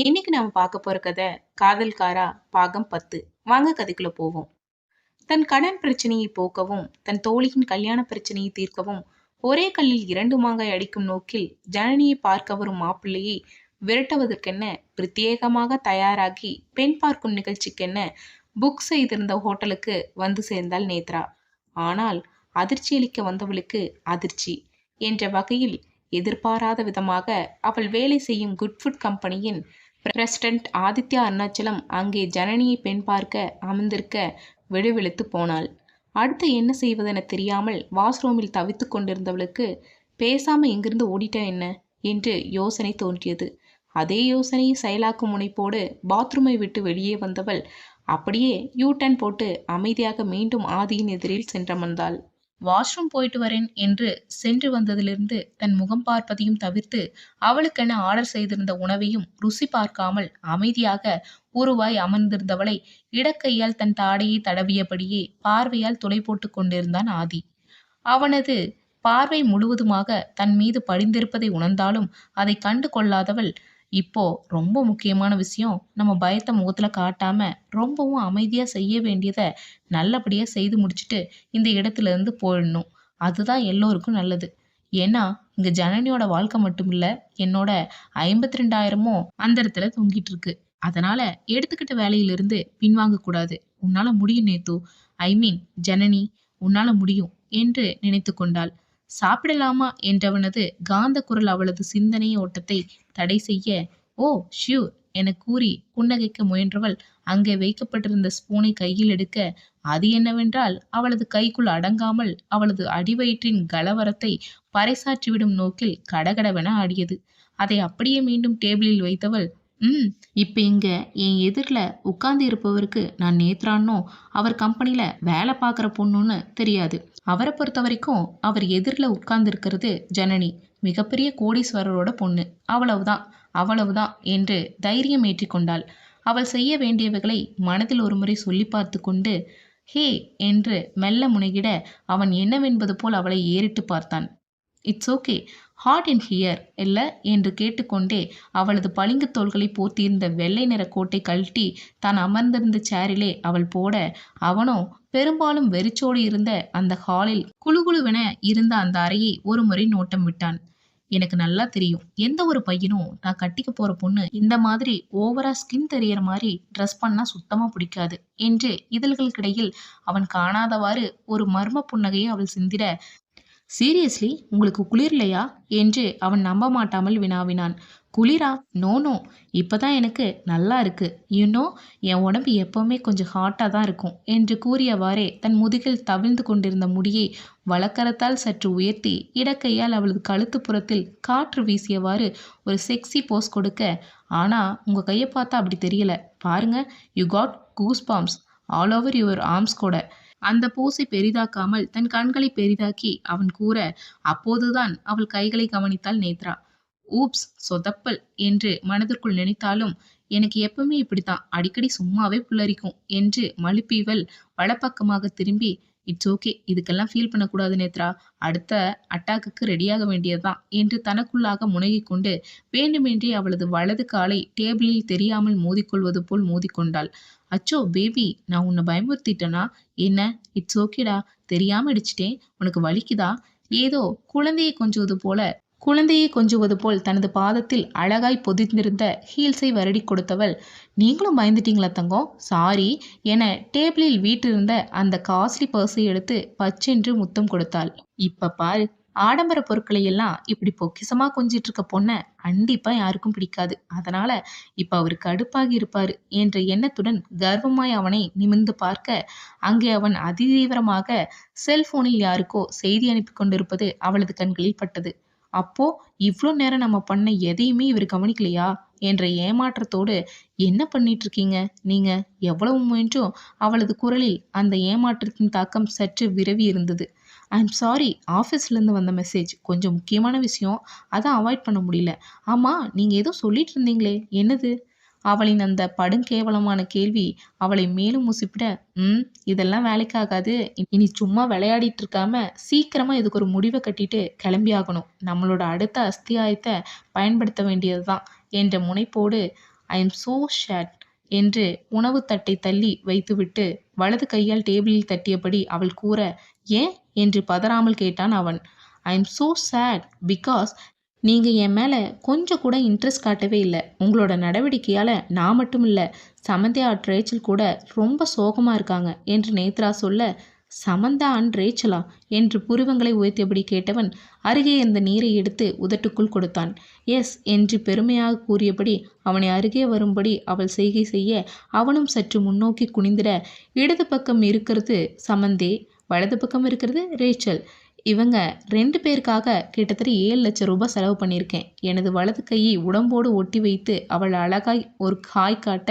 இன்னைக்கு நாம பார்க்க போற கதை காதல்காரா பாகம் பத்து. வாங்க கதைக்குள்ள போவோம். தன் கடன் பிரச்சனையை போக்கவும் தன் தோழியின் கல்யாண பிரச்சனையை தீர்க்கவும் ஒரே கல்லில் இரண்டு மாங்காய் அடிக்கும் நோக்கில் ஜனனியை பார்க்க வரும் மாப்பிள்ளையை விரட்டுவதற்கென்ன பிரத்யேகமாக தயாராகி பெண் பார்க்கும் நிகழ்ச்சிக்கென்ன புக் செய்திருந்த ஹோட்டலுக்கு வந்து சேர்ந்தாள் நேத்ரா. ஆனால் அதிர்ச்சியளிக்க வந்தவளுக்கு அதிர்ச்சி. என்ற வகையில் எதிர்பாராத விதமாக அவள் வேலை செய்யும் குட்ஃபுட் கம்பெனியின் பிரசிடென்ட் ஆதித்யா அருணாச்சலம் அங்கே ஜனனியை பெண் பார்க்க அமர்ந்திருக்க வெடுவெளுத்து போனாள். அடுத்து என்ன செய்வதென தெரியாமல் வாஷ்ரூமில் தவித்து கொண்டிருந்தவளுக்கு பேசாம எங்கிருந்து ஓடிட்டா என்ன? என்று யோசனை தோன்றியது. அதே யோசனையை செயலாக்கும் முனைப்போடு பாத்ரூமை விட்டு வெளியே வந்தவள் அப்படியே யூ டர்ன் போட்டு அமைதியாக மீண்டும் ஆதியின் எதிரில் சென்றமர்ந்தாள். வாஷ்ரூம் போயிட்டு வரேன் என்று சென்று வந்ததிலிருந்து தன் முகம் பார்ப்பதையும் தவிர்த்து அவளுக்கென ஆர்டர் செய்திருந்த உணவையும் ருசி பார்க்காமல் அமைதியாக உருவாய் அமர்ந்திருந்தவளை இடக்கையால் தன் தாடையை தடவியபடியே பார்வையால் துளை போட்டு கொண்டிருந்தான் ஆதி. அவனது பார்வை முழுவதுமாக தன் மீது படிந்திருப்பதை உணர்ந்தாலும் அதை கண்டு கொள்ளாதவள் இப்போ ரொம்ப முக்கியமான விஷயம் நம்ம பயத்தை முகத்துல காட்டாம ரொம்பவும் அமைதியா செய்ய வேண்டியதை நல்லபடியா செய்து முடிச்சுட்டு இந்த இடத்துல இருந்து போயிடணும். அதுதான் எல்லோருக்கும் நல்லது. ஏன்னா இங்க ஜனனியோட வாழ்க்கை மட்டும் இல்ல என்னோட ஐம்பத்தி ரெண்டாயிரமும் அந்த இடத்துல தொங்கிட்டு இருக்கு. அதனால எடுத்துக்கிட்ட வேலையிலிருந்து பின்வாங்க கூடாது. உன்னால முடியும் நேத்து. ஐ மீன் ஜனனி உன்னால முடியும் என்று நினைத்து கொண்டாள். சாப்பிடலாமா என்றவனது காந்த குரல் அவளது சிந்தனை ஓட்டத்தை தடை செய்ய ஓ ஷியூர் என கூறி புன்னகைக்க முயன்றவள் அங்கே வைக்கப்பட்டிருந்த ஸ்பூனை கையில் எடுக்க அது என்னவென்றால் அவளது கைக்குள் அடங்காமல் அவளது அடிவயிற்றின் கலவரத்தை பறைசாற்றிவிடும் நோக்கில் கடகடவென ஆடியது. அதை அப்படியே மீண்டும் டேபிளில் வைத்தவள் ம் இப்போ இங்கே என் எதிரில் உட்கார்ந்து இருப்பவருக்கு நான் நேத்ரானோ அவர் கம்பெனியில் வேலை பார்க்குற பொண்ணுன்னு தெரியாது. அவரை பொறுத்த வரைக்கும் அவர் எதிரில் உட்கார்ந்துருக்கிறது ஜனனி மிகப்பெரிய கோடீஸ்வரரோட பொண்ணு. அவ்வளவுதான் அவ்வளவுதான் என்று தைரியம் ஏற்றிக்கொண்டாள் அவள் செய்ய வேண்டியவைகளை மனதில் ஒருமுறை சொல்லி பார்த்து கொண்டு ஹே என்று மெல்ல முனைகிட அவன் என்னவென்பது போல் அவளை ஏறிட்டு பார்த்தான். It's okay. Hot in here இல்லை என்று கேட்டுக்கொண்டே அவளது பளிங்கு தோள்களை போர்த்தியிருந்த வெள்ளை நிற கோட்டை கழட்டி தான் அமர்ந்திருந்த சேரிலே அவள் போட அவனோ பெரும்பாலும் வெறிச்சோடி இருந்த அந்த ஹாலில் குழுகுழுவென இருந்த அந்த அறையை ஒரு முறை நோட்டம் விட்டான். எனக்கு நல்லா தெரியும். எந்த ஒரு பையனும் நான் கட்டிக்க போற பொண்ணு இந்த மாதிரி ஓவரா ஸ்கின் தெரியற மாதிரி ட்ரெஸ் பண்ணா சுத்தமா பிடிக்காது என்று இதழ்களுக்கிடையில் அவன் காணாதவாறு ஒரு மர்ம புன்னகையை அவள் சிந்திட சீரியஸ்லி உங்களுக்கு குளிர்லையா என்று அவன் நம்ப மாட்டாமல் வினாவினான். குளிரா? No no. இப்போதான் எனக்கு நல்லா இருக்கு. இன்னும் என் உடம்பு எப்பவுமே கொஞ்சம் ஹாட்டாக தான் இருக்கும் என்று கூறியவாறே தன் முதுகில் தவிழ்ந்து கொண்டிருந்த முடியை வழக்கரத்தால் சற்று உயர்த்தி இடக்கையால் அவளது கழுத்து புறத்தில் காற்று வீசியவாறு ஒரு செக்ஸி போஸ் கொடுக்க ஆனால் உங்கள் கையை பார்த்தா அப்படி தெரியல. பாருங்க you got goose bumps all over your arms கூட. அந்த போஸை பெரிதாக்காமல் தன் கண்களை பெரிதாக்கி அவன் கூற அப்போதுதான் அவள் கைகளை கவனித்தாள் நேத்ரா. ஊப்ஸ் சொதப்பல் என்று மனதிற்குள் நினைத்தாலும் எனக்கு எப்பவுமே இப்படித்தான். அடிக்கடி சும்மாவே புல்லரிக்கும் என்று மழுப்பிவள் வலப்பக்கமாக திரும்பி இட்ஸ் ஓகே இதுக்கெல்லாம் ஃபீல் பண்ணக்கூடாது நேத்ரா. அடுத்த அட்டாக்குக்கு ரெடியாக வேண்டியதுதான் என்று தனக்குள்ளாக முனகிக் கொண்டு வேண்டுமென்றே அவளது வலது காலை டேபிளில் தெரியாமல் மோதிக்கொள்வது போல் மோதிக்கொண்டாள். அச்சோ பேபி நான் உன்னை பயமுறுத்திட்டேனா? என்ன? இட்ஸ் ஓகேடா தெரியாம இடிச்சிட்டேன். உனக்கு வலிக்குதா? ஏதோ குழந்தையை கொஞ்சுவது போல குழந்தையை கொஞ்சுவது போல் தனது பாதத்தில் அழகாய் பொதிந்திருந்த ஹீல்ஸை வருடி கொடுத்தவள். நீங்களும் பயந்துட்டீங்களா தங்கம்? சாரி என டேபிளில் வீட்டிருந்த அந்த காஸ்ட்லி பர்ஸை எடுத்து பச்சென்று முத்தம் கொடுத்தாள். இப்ப பாரு ஆடம்பர பொருட்களை எல்லாம் இப்படி பொக்கிசமா கொஞ்சிட்டு இருக்க பொண்ணை கண்டிப்பா யாருக்கும் பிடிக்காது. அதனால இப்ப அவர் கடுப்பாகி இருப்பாரு என்ற எண்ணத்துடன் கர்வமாய் அவனை நிமிர்ந்து பார்க்க அங்கே அவன் அதிதீவிரமாக செல்போனில் யாருக்கோ செய்தி அனுப்பி கொண்டிருப்பது அவளது கண்களில் பட்டது. அப்போ இவ்வளோ நேரம் நம்ம பண்ண எதையுமே இவர் கவனிக்கலையா? என்ற ஏமாற்றத்தோடு என்ன பண்ணிட்டு இருக்கீங்க நீங்க எவ்வளவு முயன்றும் அவளது குரலில் அந்த ஏமாற்றத்தின் தாக்கம் சற்று விரவி இருந்தது. ஐம் சாரி ஆஃபீஸ்லேருந்து வந்த மெசேஜ் கொஞ்சம் முக்கியமான விஷயம். அதை அவாய்ட் பண்ண முடியல. ஆமாம் நீங்கள் ஏதோ சொல்லிட்டு இருந்தீங்களே என்னது? அவளின் அந்த படுங்கேவலமான கேள்வி அவளை மேலும் முசிப்பிட ம் இதெல்லாம் வேலைக்காகாது. இனி சும்மா விளையாடிட்டு இருக்காம சீக்கிரமா இதுக்கு ஒரு முடிவை கட்டிட்டு கிளம்பி ஆகணும். நம்மளோட அடுத்த அஸ்தியாயத்தை பயன்படுத்த வேண்டியதுதான். என்ற முனைப்போடு ஐ எம் சோ ஷேட் என்று உணவு தட்டை தள்ளி வைத்துவிட்டு வலது கையால் டேபிளில் தட்டியபடி அவள் கூற ஏன்? என்று பதறாமல் கேட்டான் அவன். I am so sad because நீங்கள் என் மேலே கொஞ்சம் கூட இன்ட்ரெஸ்ட் காட்டவே இல்லை. உங்களோட நடவடிக்கையால் நான் மட்டும் இல்லை சமந்தியா அட் ரேச்சல் கூட ரொம்ப சோகமாக இருக்காங்க என்று நேத்ரா சொல்ல சமந்தா அண்ட் ரேச்சலா என்று புருவங்களை உயர்த்தியபடி கேட்டவன் அருகே இருந்த நீரை எடுத்து உதட்டுக்குள் கொடுத்தான். எஸ் என்று பெருமையாக கூறியபடி அவனை அருகே வரும்படி அவள் செய்கை செய்ய அவனும் சற்று முன்னோக்கி குனிந்திட இடது பக்கம் இருக்கிறது சமந்தே வலது பக்கம் இருக்கிறது ரேச்சல். இவங்க ரெண்டு பேருக்காக கிட்டத்தட்ட ஏழு லட்சம் ரூபாய் செலவு பண்ணியிருக்கேன். எனது வலது கையை உடம்போடு ஒட்டி வைத்து அவள் அழகாய் ஒரு காய் காட்ட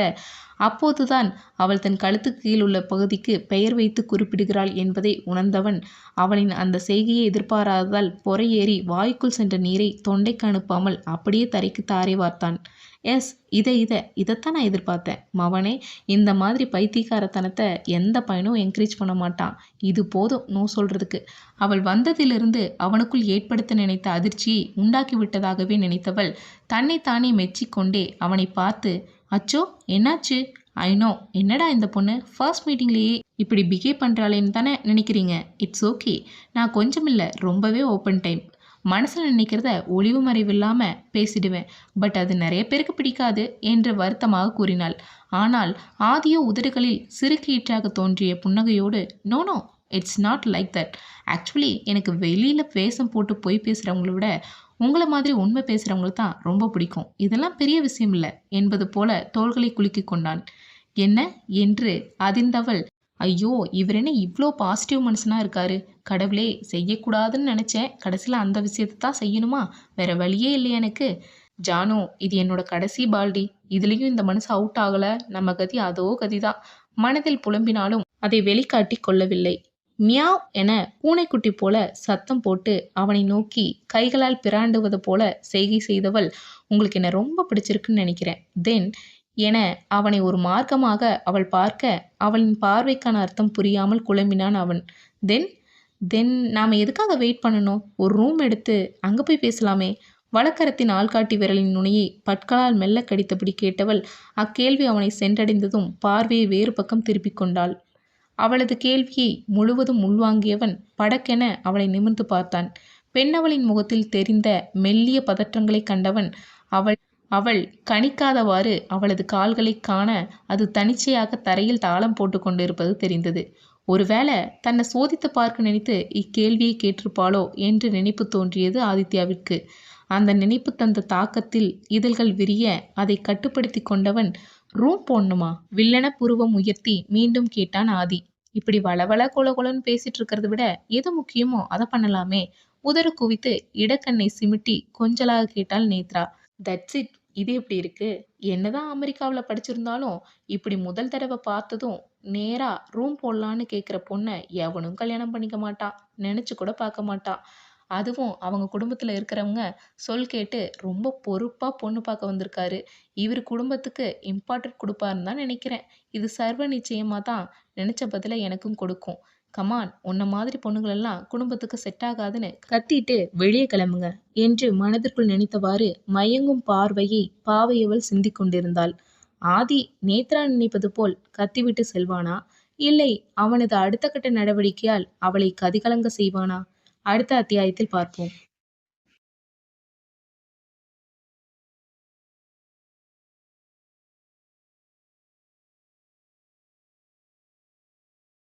அப்போதுதான் அவள் தன் கழுத்துக்கு கீழ் உள்ள பகுதிக்கு பெயர் வைத்து குறிப்பிடுகிறாள் என்பதை உணர்ந்தவன் அவளின் அந்த செய்கையை எதிர்பாராததால் பொறையேறி வாய்க்குள் சென்ற நீரை தொண்டைக்கு அனுப்பாமல் அப்படியே தரைக்கு தாரை வார்த்தான். எஸ் இதை இதை இதைத்தான் நான் எதிர்பார்த்தேன். மவனே இந்த மாதிரி பைத்தியக்காரத்தனத்தை எந்த பையனும் என்கரேஜ் பண்ண மாட்டான். இது போதும் நோ சொல்கிறதுக்கு அவள் வந்ததிலிருந்து அவனுக்குள் ஏற்படுத்த நினைத்த அதிர்ச்சியை உண்டாக்கி விட்டதாகவே நினைத்தவள் தன்னைத்தானே மெச்சிக்கொண்டே அவனை பார்த்து அச்சோ என்னாச்சு? ஐ நோ என்னடா இந்த பொண்ணு? ஃபர்ஸ்ட் மீட்டிங்லேயே இப்படி பிஹேவ் பண்ணுறாளேன்னு தானே நினைக்கிறீங்க? இட்ஸ் ஓகே நான் கொஞ்சம் இல்லை ரொம்பவே ஓப்பன் டைம் மனசில் நினைக்கிறத ஒளிவு மறைவில்லாமல் பேசிடுவேன். பட் அது நிறைய பேருக்கு பிடிக்காது என்று வருத்தமாக கூறினாள். ஆனால் ஆதியோ உதடுகளில் சிறுகீற்றாக தோன்றிய புன்னகையோடு no no it's not like that actually எனக்கு வெளியில் வேஷம் போட்டு போய் பேசுகிறவங்கள விட உங்களை மாதிரி உண்மை பேசுகிறவங்களுக்கு தான் ரொம்ப பிடிக்கும். இதெல்லாம் பெரிய விஷயம் இல்லை. என்பது போல தோள்களை குலுக்கி கொண்டான். என்ன? என்று அதிர்ந்தவள். ஐயோ இவர் என்ன இவ்வளோ பாசிட்டிவ் மனுஷனாக இருக்காரு? கடவுளே செய்யக்கூடாதுன்னு நினச்சேன். கடைசியில் அந்த விஷயத்தை தான் செய்யணுமா? வேற வழியே இல்லை எனக்கு. ஜானு இது என்னோட கடைசி பால்டி. இதுலேயும் இந்த மனசு அவுட் ஆகலை. நம்ம கதி அதோ கதி தான் மனதில் புலம்பினாலும் அதை வெளிக்காட்டி கொள்ளவில்லை. மியாவ் என பூனைக்குட்டி போல சத்தம் போட்டு அவனை நோக்கி கைகளால் பிராண்டுவது போல செய்கை செய்தவள் உங்களுக்கு என்ன ரொம்ப பிடிச்சிருக்குன்னு நினைக்கிறேன். தென் என அவனை ஒரு மார்க்கமாக அவள் பார்க்க அவளின் பார்வைக்கான அர்த்தம் புரியாமல் குழம்பினான் அவன். தென் தென் நாம் எதுக்காக வெயிட் பண்ணணும்? ஒரு ரூம் எடுத்து அங்கே போய் பேசலாமே. வழக்கரத்தின் ஆள்காட்டி விரலின் நுனியை பற்களால் மெல்ல கடித்தபடி கேட்டவள் அக்கேள்வி அவனை சென்றடைந்ததும் பார்வையை வேறு பக்கம் திருப்பிக் கொண்டாள். அவளது கேள்வியை முழுவதும் உள்வாங்கியவன் படக்கென அவளை நிமிர்ந்து பார்த்தான். பெண்ணவளின் முகத்தில் தெரிந்த மெல்லிய பதற்றங்களை கண்டவன் அவள் அவள் கணிக்காதவாறு அவளது கால்களை காண அது தனிச்சையாக தரையில் தாளம் போட்டு கொண்டிருப்பது தெரிந்தது. ஒருவேளை தன்னை சோதித்து பார்க்க நினைத்து இக்கேள்வியை கேட்டிருப்பாளோ என்று நினைப்பு தோன்றியது ஆதித்யாவிற்கு. அந்த நினைப்பு தந்த தாக்கத்தில் இதழ்கள் விரிய அதை கட்டுப்படுத்தி கொண்டவன் ரூம் போடணுமா? வில்லன புருவம் உயர்த்தி மீண்டும் கேட்டான் ஆதி. இப்படி வளவள கொல கொலன்னு பேசிட்டு இருக்கிறத விட எது முக்கியமோ அதை பண்ணலாமே. உதறு குவித்து இடக்கண்ணை சிமிட்டி கொஞ்சலாக கேட்டாள் நேத்ரா. தட்ஸ் இட் இது எப்படி இருக்கு? என்னதான் அமெரிக்காவில் படிச்சிருந்தாலும் இப்படி முதல் தடவை பார்த்ததும் நேரா ரூம் போடலான்னு கேட்குற பொண்ணை எவனும் கல்யாணம் பண்ணிக்க மாட்டான் நினச்சி கூட பார்க்க மாட்டான் அதுவும் அவங்க குடும்பத்தில் இருக்கிறவங்க சொல் கேட்டு ரொம்ப பொறுப்பாக பொண்ணு பார்க்க வந்திருக்காரு. இவர் குடும்பத்துக்கு இம்பார்ட்டன்ட் கொடுப்பாருன்னு தான் நினைக்கிறேன். இது சர்வ நிச்சயமாக தான் நினச்ச பதில எனக்கும் கொடுக்கும். கமான் உன்ன மாதிரி பொண்ணுங்களெல்லாம் குடும்பத்துக்கு செட் ஆகாதுன்னு கத்திட்டு வெளியே கிளம்புங்க என்று மனதிற்குள் நினைத்தவாறு மயங்கும் பார்வையை பாவையவள் சிந்திக் கொண்டிருந்தாள். ஆதி நேத்ரா நினைப்பது போல் கத்திவிட்டு செல்வானா? இல்லை அவனது அடுத்த கட்ட நடவடிக்கையால் அவளை கதிகலங்க செய்வானா? அடுத்த அத்தியாயத்தில் பார்ப்போம்.